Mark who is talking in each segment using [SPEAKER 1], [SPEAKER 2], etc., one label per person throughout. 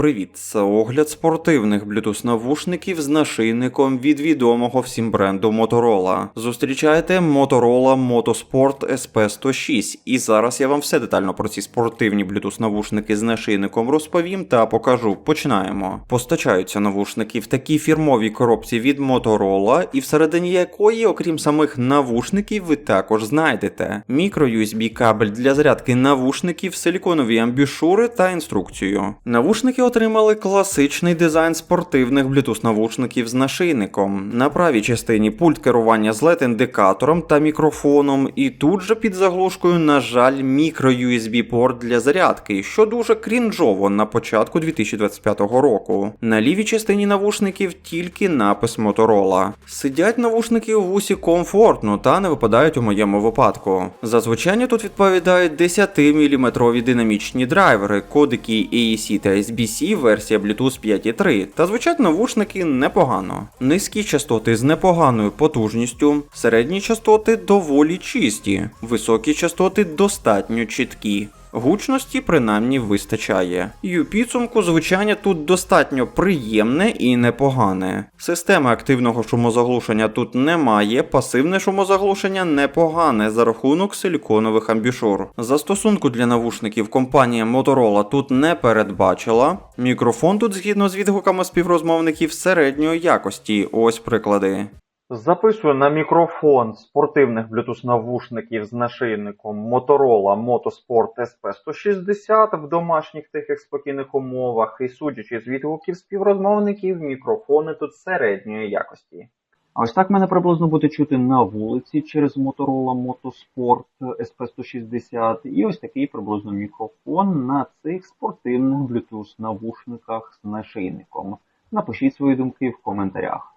[SPEAKER 1] Привіт, це огляд спортивних Bluetooth навушників з нашийником від відомого всім бренду Motorola. Зустрічайте Motorola Motosport SP106, і зараз я вам все детально про ці спортивні Bluetooth навушники з нашийником розповім та покажу. Починаємо. Постачаються навушники в такій фірмовій коробці від Motorola, і всередині якої, окрім самих навушників, ви також знайдете мікро-USB кабель для зарядки навушників, силіконові амбішури та інструкцію. Навушники отримали класичний дизайн спортивних Bluetooth навушників з нашийником. На правій частині пульт керування з LED-індикатором та мікрофоном, і тут же під заглушкою, на жаль, мікро-USB порт для зарядки, що дуже крінжово на початку 2025 року. На лівій частині навушників тільки напис Motorola. Сидять навушники у вусі комфортно та не випадають у моєму випадку. За звучання тут відповідають 10-мм динамічні драйвери, кодики AEC та SBC, версія Bluetooth 5.3, та звучать навушники непогано. Низькі частоти з непоганою потужністю, середні частоти доволі чисті, високі частоти достатньо чіткі. Гучності принаймні вистачає. І у підсумку звучання тут достатньо приємне і непогане. Системи активного шумозаглушення тут немає, пасивне шумозаглушення непогане за рахунок силіконових амбішур. Застосунку для навушників компанія Motorola тут не передбачила. Мікрофон тут згідно з відгуками співрозмовників середньої якості. Ось приклади.
[SPEAKER 2] Записую на мікрофон спортивних Bluetooth навушників з нашийником Motorola Motosport SP160 в домашніх тихих спокійних умовах і судячи з відгуків співрозмовників, мікрофони тут середньої якості. А ось так мене приблизно буде чути на вулиці через Motorola Motosport SP160 і ось такий приблизно мікрофон на цих спортивних Bluetooth навушниках з нашийником. Напишіть свої думки в коментарях.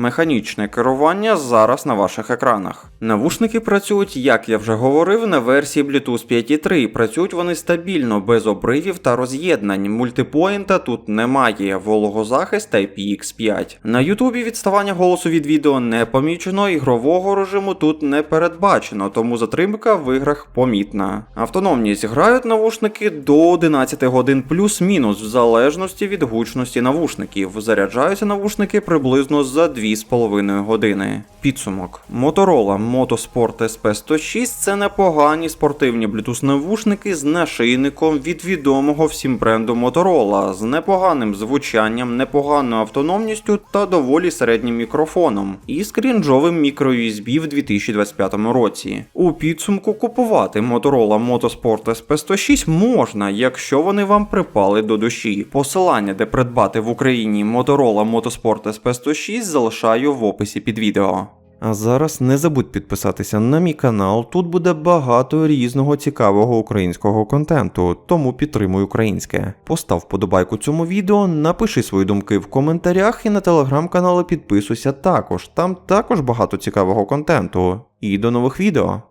[SPEAKER 1] Механічне керування зараз на ваших екранах. Навушники працюють, як я вже говорив, на версії Bluetooth 5.3. Працюють вони стабільно, без обривів та роз'єднань. Мультипоінта тут немає, вологозахист IPX5. На Ютубі відставання голосу від відео не помічено, ігрового режиму тут не передбачено, тому затримка в іграх помітна. Автономність грають навушники до 11 годин плюс-мінус, в залежності від гучності навушників. Заряджаються навушники приблизно за 2 2,5 години. Підсумок. Motorola Motosport SP106 це непогані спортивні Bluetooth навушники з нашийником від відомого всім бренду Motorola, з непоганим звучанням, непоганою автономністю та доволі середнім мікрофоном, і з крінжовим мікро-USB в 2025 році. У підсумку купувати Motorola Motosport SP106 можна, якщо вони вам припали до душі. Посилання, де придбати в Україні Motorola Motosport SP106 залишаю в описі під відео. А зараз не забудь підписатися на мій канал, тут буде багато різного цікавого українського контенту, тому підтримуй українське. Постав подобайку цьому відео, напиши свої думки в коментарях і на телеграм-канали підписуйся також, там також багато цікавого контенту. І до нових відео!